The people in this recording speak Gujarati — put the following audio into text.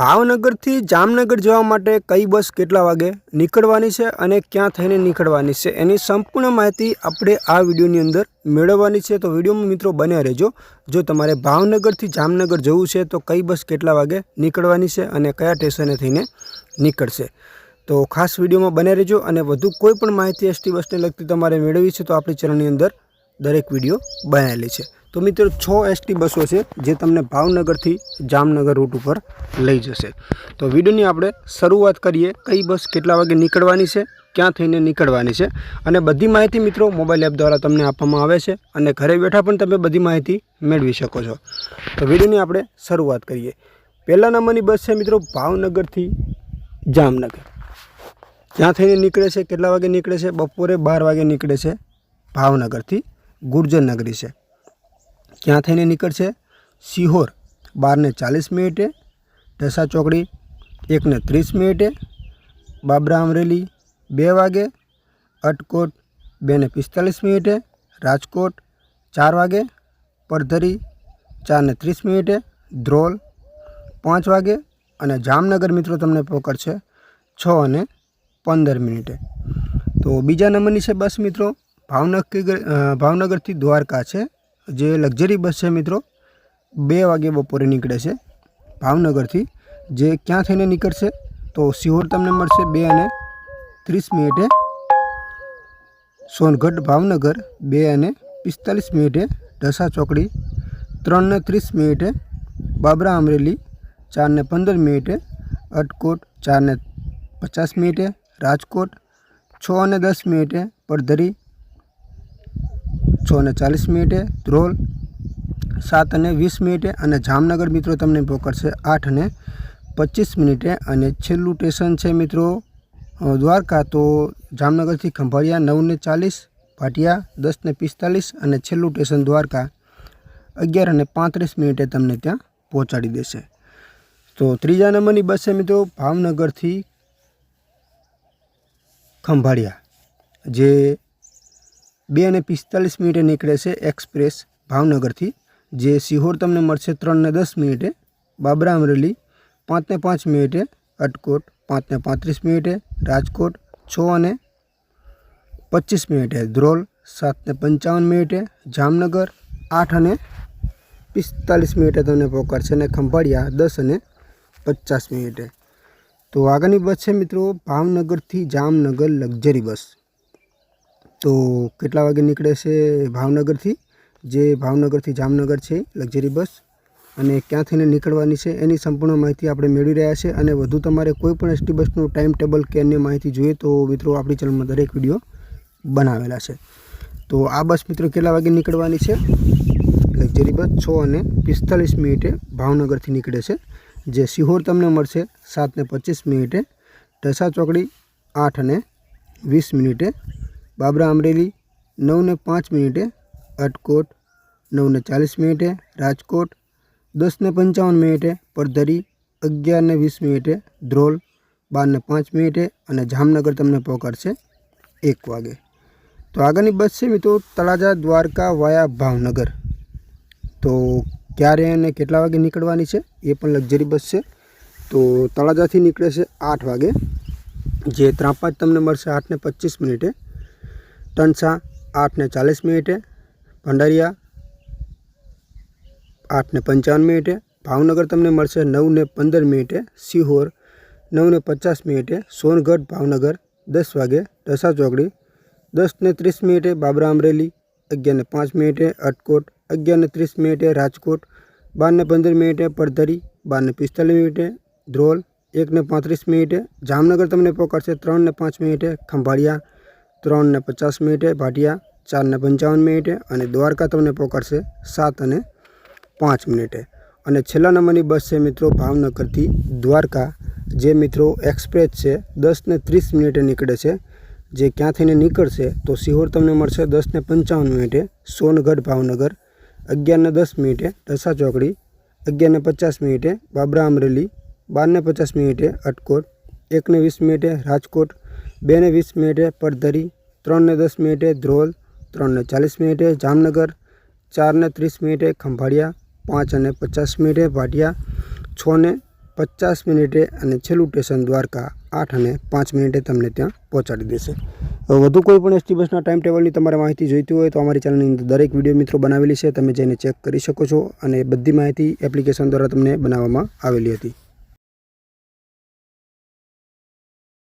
ભાવનગરથી જામનગર જવા માટે કઈ બસ કેટલા વાગે નીકળવાની છે અને ક્યાં થઈને નીકળવાની છે એની સંપૂર્ણ માહિતી આપણે આ વિડીયોની અંદર મેળવવાની છે. તો વિડીયોમાં મિત્રો બન્યા રહેજો. જો તમારે ભાવનગરથી જામનગર જવું છે તો કઈ બસ કેટલા વાગે નીકળવાની છે અને કયા સ્ટેશને થઈને નીકળશે. તો ખાસ વિડીયોમાં બન્યા રહેજો અને વધુ કોઈ પણ માહિતી એસટી બસને લગતી તમારે મેળવવી છે તો આપણી ચેનલની અંદર દરેક વીડિયો બનાવેલી છે. તો મિત્રો છ એસટી બસો છે જે તમને ભાવનગરથી જામનગર રૂટ ઉપર લઈ જશે. તો વિડીયોની આપણે શરૂઆત કરીએ, કઈ બસ કેટલા વાગે નીકળવાની છે, ક્યાં થઈને નીકળવાની છે, અને બધી માહિતી મિત્રો મોબાઈલ એપ દ્વારા તમને આપવામાં આવે છે અને ઘરે બેઠા પણ તમે બધી માહિતી મેળવી શકો છો. તો વિડીયોની આપણે શરૂઆત કરીએ. પહેલા નંબરની બસ છે મિત્રો ભાવનગરથી જામનગર. ક્યાં થઈને નીકળે છે, કેટલા વાગે નીકળે છે, બપોરે બાર વાગે નીકળે છે, ભાવનગરથી ગુર્જર નગરી છે. ક્યાં થઈને નીકળશે? સિહોર, બારને ચાલીસ મિનિટે, ઢસા ચોકડી, એકને ત્રીસ મિનિટે, બાબરા અમરેલી, બે વાગે, અટકોટ, બેને પિસ્તાલીસ મિનિટે, રાજકોટ, ચાર વાગે, પરધરી, ચારને ત્રીસ મિનિટે, ધ્રોલ, પાંચ વાગે અને જામનગર મિત્રો તમને પકડશે છ અને પંદર મિનિટે. તો બીજા નંબરની છે બસ મિત્રો, ભાવનગર ભાવનગરથી દ્વારકા છે. જે લક્ઝરી બસ છે મિત્રો, બે વાગે બપોરે નીકળે છે ભાવનગરથી. જે ક્યાં થઈને નીકળશે તો સિહોર તમને મળશે બે અને ત્રીસ મિનિટે. સોનગઢ, ભાવનગર બે અને પિસ્તાલીસ મિનિટે. ઢસા ચોકડી ત્રણને ત્રીસ મિનિટે. બાબરા અમરેલી ચારને પંદર મિનિટે. અટકોટ ચારને પચાસ મિનિટે. રાજકોટ છ અને દસ મિનિટે. પડધરી છ અને ચાલીસ મિનિટે, ધ્રોલ સાત અને વીસ મિનિટે અને જામનગર મિત્રો તમને પકડશે આઠ અને પચીસ મિનિટે. અને છેલ્લું સ્ટેશન છે મિત્રો દ્વારકા, તો જામનગરથી ખંભાળિયા નવને ચાલીસ, ભાટિયા દસને પિસ્તાલીસ અને છેલ્લું સ્ટેશન દ્વારકા અગિયાર અને પાંત્રીસ મિનિટે તમને ત્યાં પહોંચાડી દેશે. તો ત્રીજા નંબરની બસ છે મિત્રો, ભાવનગરથી ખંભાળિયા, જે બે અને પિસ્તાલીસ મિનિટે નીકળે છે એક્સપ્રેસ ભાવનગરથી, જે સિહોર તમને મળશે ત્રણને દસ મિનિટે, બાબરા અમરેલી પાંચને પાંચ મિનિટે, અટકોટ પાંચને પાંત્રીસ મિનિટે, રાજકોટ છ અને પચીસ મિનિટે, ધ્રોલ સાતને પંચાવન મિનિટે, જામનગર આઠ અને પિસ્તાલીસ મિનિટે તમને પહોંચાડશે અને ખંભાળિયા દસ અને પચાસ મિનિટે. તો આગળની બસ છે મિત્રો ભાવનગરથી જામનગર લક્ઝરી બસ. તો કેટલા વાગે નીકળે છે ભાવનગરથી? જે ભાવનગરથી જામનગર છે, લક્ઝરી બસ. અને ક્યાંથીને નીકળવાની છે એની સંપૂર્ણ માહિતી આપણે મેળવી રહ્યા છે. અને વધુ તમારે કોઈ પણ એસટી બસનું ટાઈમ ટેબલ કે અન્ય માહિતી જોઈએ તો મિત્રો આપણી ચેનલમાં દરેક વીડિયો બનાવેલા છે. તો આ બસ મિત્રો કેટલા વાગે નીકળવાની છે? લક્ઝરી બસ છ અને પિસ્તાલીસ મિનિટે ભાવનગરથી નીકળે છે. જે સિહોર તમને મળશે સાતને પચીસ મિનિટે, ઢસા ચોકડી આઠ અને વીસ મિનિટે બાબરા અમરેલી, નવને પાંચ મિનિટે અટકોટ, નવને ચાલીસ મિનિટે રાજકોટ, દસને પંચાવન મિનિટે પડધરી, અગિયારને વીસ મિનિટે ધ્રોલ, બારને પાંચ મિનિટે અને જામનગર તમને પહોંચાડશે એક વાગે. તો આગળની બસ છે મિત્રો તળાજા દ્વારકા વાયા ભાવનગર. તો ક્યારે અને કેટલા વાગે નીકળવાની છે એ પણ લક્ઝરી બસ છે. તો તળાજાથી નીકળે છે આઠ વાગે. જે ત્રાપાજ તમને મળશે આઠને પચીસ મિનિટે. ટંસા, આઠને ચાલીસ મિનિટે. ભંડારિયા, આઠને પંચાવન મિનિટે. ભાવનગર તમને મળશે નવને પંદર મિનિટે. સિહોર, નવને પચાસ મિનિટે. સોનગઢ, ભાવનગર, દસ વાગે ઢસા ચોકડી. દસને ત્રીસ મિનિટે બાબરા અમરેલી. અગિયારને પાંચ મિનિટે અટકોટ. અગિયારને ત્રીસ મિનિટે રાજકોટ. બારને પંદર મિનિટે પડધરી. બારને પિસ્તાલીસ મિનિટે ધ્રોલ. એકને પાંત્રીસ મિનિટે જામનગર તમને પકડશે. ત્રણને પાંચ મિનિટે ખંભાળિયા. ત્રણને પચાસ મિનિટે, ભાટિયા ચારને પંચાવન મિનિટે અને દ્વારકા તમને પકડશે સાત અને પાંચ મિનિટે. અને છેલ્લા નંબરની બસ છે મિત્રો ભાવનગરથી દ્વારકા. જે મિત્રો એક્સપ્રેસ છે દસ ને ત્રીસ મિનિટે નીકળે છે. જે ક્યાંથીને નીકળશે તો સિહોર તમને મળશે દસને પંચાવન મિનિટે સોનગઢ ભાવનગર, અગિયારને દસ મિનિટે ઢસા ચોકડી, અગિયારને પચાસ મિનિટે બાબરા અમરેલી, બારને પચાસ મિનિટે અટકોટ, એકને વીસ મિનિટે રાજકોટ બેને વીસ મિનિટે પડધરી, ત્રણને દસ મિનિટે ધ્રોલ, ત્રણને ચાલીસ મિનિટે જામનગર, ચારને ત્રીસ મિનિટે ખંભાળિયા પાંચ અને પચાસ મિનિટે ભાટિયા છને પચાસ મિનિટે અને છેલ્લું સ્ટેશન દ્વારકા આઠ અને પાંચ મિનિટે તમને ત્યાં પહોંચાડી દેશે. વધુ કોઈ પણ એસટી બસના ટાઈમ ટેબલની તમારે માહિતી જોઈતી હોય તો અમારી ચેનલની અંદર દરેક વીડિયો મિત્રો બનાવેલી છે, તમે જઈને ચેક કરી શકો છો અને બધી માહિતી એપ્લિકેશન દ્વારા તમને બનાવવામાં આવેલી હતી.